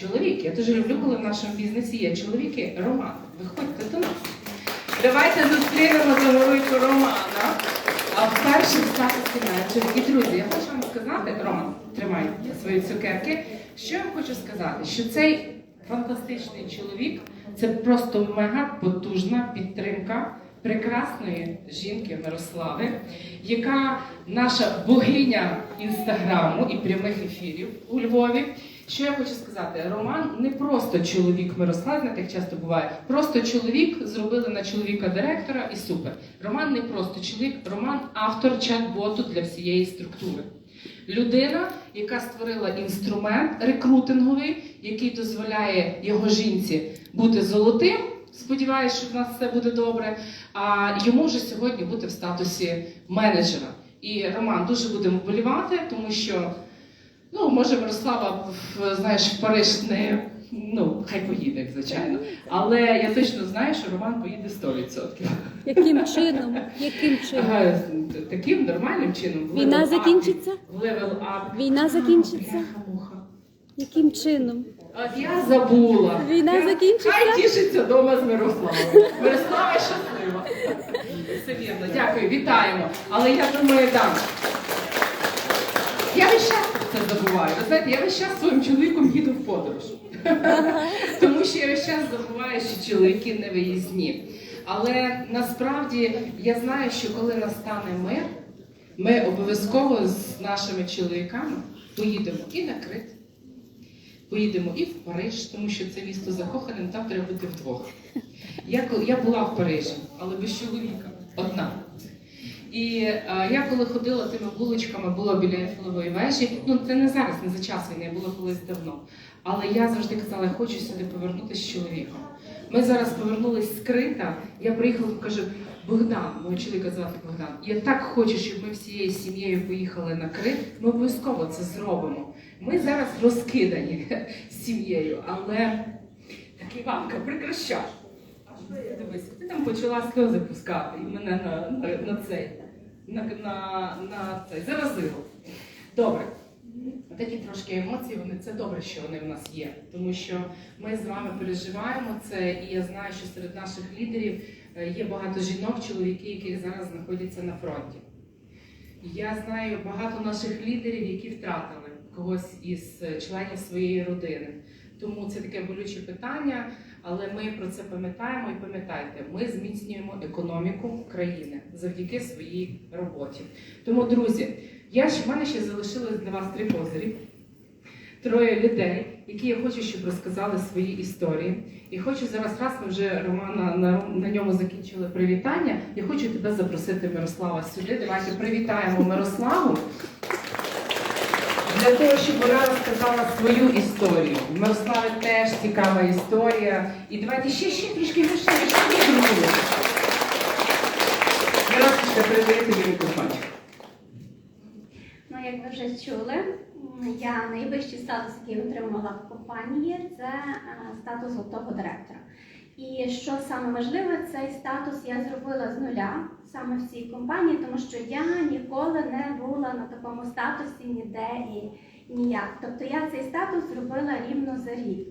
Чоловік, я дуже люблю, коли в нашому бізнесі є чоловіки. Роман, виходьте до нас. Давайте зустрінемо Загоруйку Романа. А вперше статусі менеджер. І друзі, я хочу вам сказати, Роман, тримай свої цукерки. Що я хочу сказати? Що цей фантастичний чоловік це просто мега потужна підтримка прекрасної жінки Мирослави, яка наша богиня інстаграму і прямих ефірів у Львові. Що я хочу сказати? Роман не просто чоловік Мирослав, знаєте, як часто буває. Просто чоловік зробили на чоловіка директора і супер. Роман не просто чоловік, Роман автор чат-боту для всієї структури. Людина, яка створила інструмент рекрутинговий, який дозволяє його жінці бути золотим. Сподіваюсь, що в нас все буде добре. А йому вже сьогодні бути в статусі менеджера. І Роман дуже будемо вболівати, тому що ну може Мирослава знаєш в Париж не ну хай поїде, звичайно. Але я точно знаю, що Роман поїде 100%. Яким чином? Яким чином? Ага, таким нормальним чином. в Війна level закінчиться? В up. Війна закінчиться? Яким чином? От я забула. Війна Я- закінчиться? Хай тішиться вдома з Мирославою. Мирослава щаслива. Все вірно. Дякую, вітаємо. Але я думаю, так. Я про це забуваю. Ви знаєте, я весь час своїм чоловіком їду в подорож. Тому що я весь час забуваю, що чоловіки не виїзні. Але насправді я знаю, що коли настане мир, ми обов'язково з нашими чоловіками поїдемо і на Крит, поїдемо і в Париж, тому що це місто закохане, там треба бути вдвох. Я, я була в Парижі, але без чоловіка, одна. І е, я коли ходила тими вуличками, була біля Ейфелевої вежі. Ну це не зараз, не за час війни, було колись давно. Але я завжди казала, я хочу сюди повернутися з чоловіком. Ми зараз повернулись з Крита. Я приїхала кажу, Богдан, мого чоловіка звати Богдан. Я так хочу, щоб ми всією сім'єю поїхали на Крит. Ми обов'язково це зробимо. Ми зараз розкидані сім'єю, але так Іванка, прекращай. Дивись, ти там почала сльози пускати і мене на, на, на цей, на, на, на цей заразило. Добре. Такі трошки емоції, вони це добре, що вони в нас є, тому що ми з вами переживаємо це, і я знаю, що серед наших лідерів е, є багато жінок, чоловіки, які зараз знаходяться на фронті. Я знаю багато наших лідерів, які втратили когось із е, членів своєї родини. Тому це таке болюче питання, але ми про це пам'ятаємо і пам'ятайте, ми зміцнюємо економіку країни завдяки своїй роботі. Тому, друзі, я ж в мене ще залишилось для вас три козирі. Троє людей, які я хочу, щоб розказали свої історії. І хочу зараз, раз ми вже Романа на, на ньому закінчили привітання. Я хочу тебе запросити, Мирослава, сюди. Давайте привітаємо Мирославу для того, щоб вона розказала свою історію. В Мирослави теж цікава історія. І давайте ще ще трішки грошей, ще друзі. Мирославочка, передаю тобі мікрофончик. Ну, як ви вже чули, я найвищий статус, який отримала в компанії, це е, статус золотого директора. І що саме важливе, цей статус я зробила з нуля саме в цій компанії, тому що я ніколи не була на такому статусі ніде і ніяк. Тобто я цей статус зробила рівно за рік.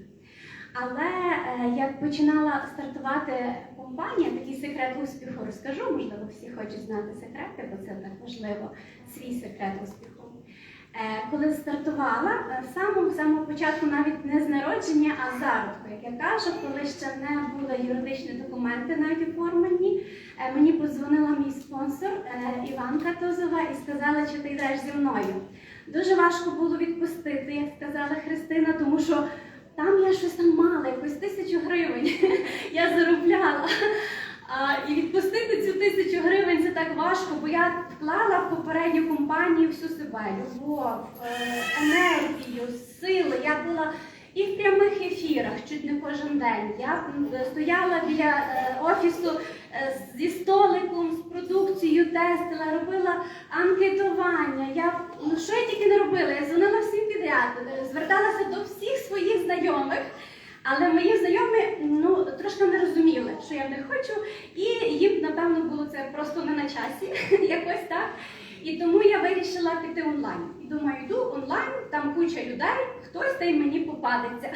Але е, як починала стартувати компанія, такий секрет успіху розкажу, можливо, всі хочуть знати секрети, бо це так важливо, свій секрет успіху. Е, коли стартувала, е, в самому самому початку навіть не з народження, а з зародку, як я кажу, коли ще не були юридичні документи навіть оформлені, е, мені подзвонила мій спонсор Іванка Тозова і сказала, чи ти йдеш зі мною. Дуже важко було відпустити, як сказала Христина, тому що там я щось там мала, якусь тисячу гривень я заробляла. І відпустити цю тисячу гривень це так важко, бо я вклала в попередню компанію всю себе, любов, е, енергію, сили. Я була і в прямих ефірах чуть не кожен день. Я стояла біля е, офісу е, зі столиком, з продукцією, тестила, робила анкетування. Я ну що я тільки не робила? Я дзвонила всім підряд, зверталася до всіх своїх знайомих. Але мої знайомі ну трошки не розуміли, що я не хочу, і їм напевно було це просто не на часі, якось так. І тому я вирішила піти онлайн. Думаю, йду онлайн, там куча людей, хтось та й мені попадеться.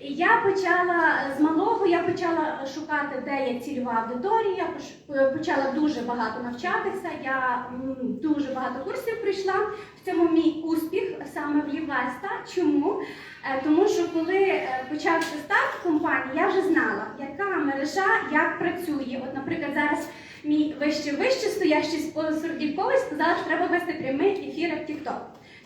Я почала з малого, я почала шукати, де є цільова аудиторія, я почала дуже багато навчатися. Я дуже багато курсів пройшла. В цьому мій успіх саме в Лівеста. Чому? Е, Тому що коли е, почався старт компанії, я вже знала, яка мережа як працює. От, наприклад, зараз мій вище вище стоящий спонсор Дівковий сказав, що треба вести прямий ефір в TikTok.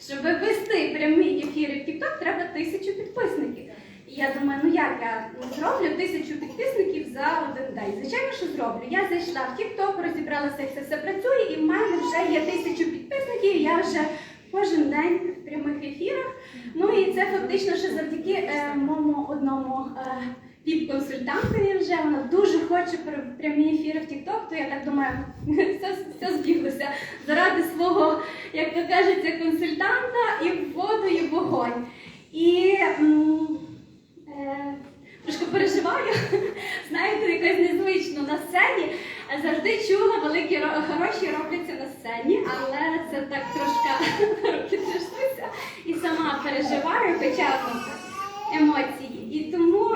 Щоб вести прямі ефіри в TikTok, треба тисячу підписників. І я думаю, ну як я зроблю тисячу підписників за один день. Звичайно, що зроблю. Я зайшла в TikTok, розібралася, як це все працює, і в мене вже є тисячу підписників. Я вже кожен день в прямих ефірах. Ну і це фактично ще завдяки е, моєму одному е, віп-консультантові вже вона дуже хоче пр- прямі ефіри в TikTok, то я так думаю, все, все збіглося заради свого, як то кажеться, консультанта і в воду, і вогонь. І м, переживаю, знаєте, якось незвично на сцені. Завжди чула, великі ро- гроші робляться на сцені, але це так трошки руки трясуться і сама переживаю, ну, емоції. І тому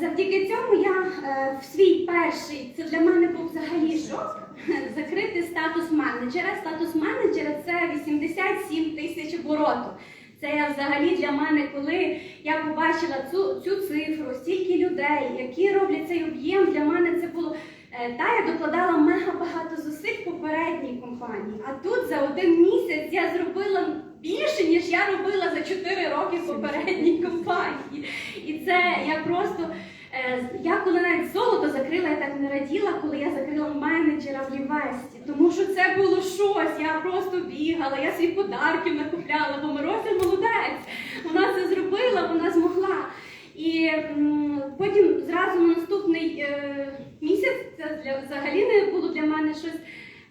завдяки цьому я е, в свій перший, це для мене був взагалі шок, закрити статус менеджера. Статус менеджера це 87 тисяч обороту. Це взагалі для мене, коли я побачила цю, цю цифру, стільки людей, які роблять цей об'єм, для мене це було. Е, Та я докладала мега багато зусиль в попередній компанії. А тут за один місяць я зробила більше, ніж я робила за 4 роки в попередній компанії. І це я просто. Е, Я коли навіть золото закрила, я так не раділа, коли я закрила менеджера в Лівесті. Тому що це було щось. Я просто бігала, я свій подарків накупляла, бо Мирося молодець. Вона це зробила, вона змогла. І потім зразу на наступний е, місяць це для, взагалі не було для мене щось.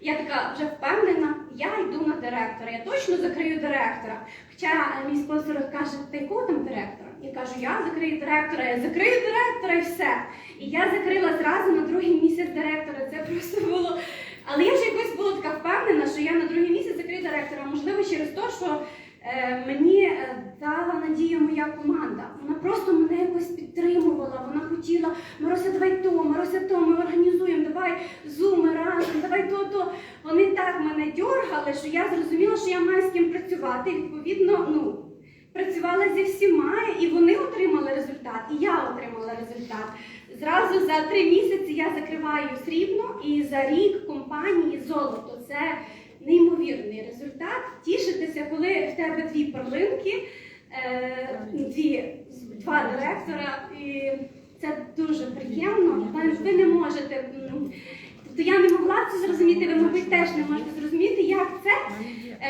Я така вже впевнена, я йду на директора, я точно закрию директора. Хоча е, мій спонсор каже, ти якого там директора? Я кажу, я закрию директора, я закрию директора і все. І я закрила зразу на другий місяць директора. Це просто було. Але я вже якось була така впевнена, що я на другий місяць закрию директора. Можливо, через те, що е, мені е, дала надію моя команда. Вона просто мене якось підтримувала. Вона хотіла, Маруся, давай то, Маруся, то, ми організуємо, давай зуми разом, давай то, то. Вони так мене дьоргали, що я зрозуміла, що я маю з ким працювати. І, Відповідно, ну. Працювала зі всіма, і вони отримали результат, і я отримала результат. Зразу за три місяці я закриваю срібно, і за рік компанії золото. Це неймовірний результат. Тішитися, коли в тебе дві перлинки, е, дві, два директора, і це дуже приємно. Ви не можете. Тобто я не могла це зрозуміти, ви, мабуть, теж не можете зрозуміти, як це,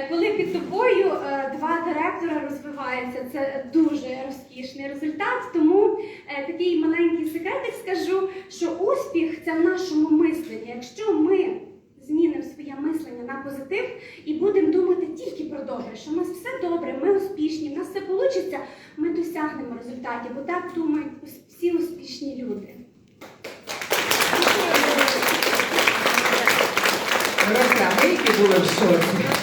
коли під тобою е, два директора розвиваються. Це дуже розкішний результат. Тому е, такий маленький секретик скажу, що успіх це в нашому мисленні. Якщо ми змінимо своє мислення на позитив і будемо думати тільки про добре, що в нас все добре, ми успішні, в нас все вийде, ми досягнемо результатів, бо так думають всі успішні люди. Мирося, ми які були в шоці.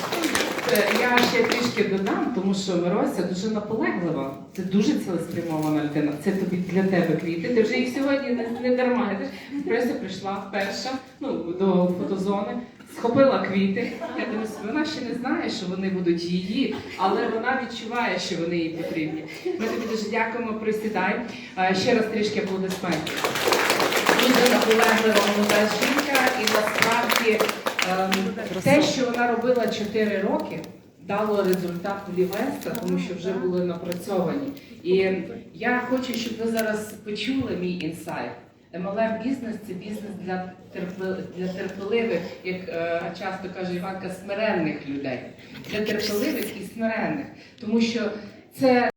Я ще трішки додам, тому що Мирося дуже наполеглива. Це дуже цілеспрямована людина. Це тобі для тебе квіти. Ти вже їх сьогодні не, не дарма. Мирося прийшла перша ну, до фотозони, схопила квіти. Я дивлюся, вона ще не знає, що вони будуть її, але вона відчуває, що вони їй потрібні. Ми тобі дуже дякуємо, присідай. Ще раз трішки аплодисментів. Дуже наполеглива молода жінка, і насправді те, що вона робила 4 роки, дало результат в Лівеста, тому що вже були напрацьовані. І я хочу, щоб ви зараз почули мій інсайт. MLM бізнес це бізнес для для терпеливих, як е, часто каже Іванка, смиренних людей, для терпеливих і смиренних, тому що це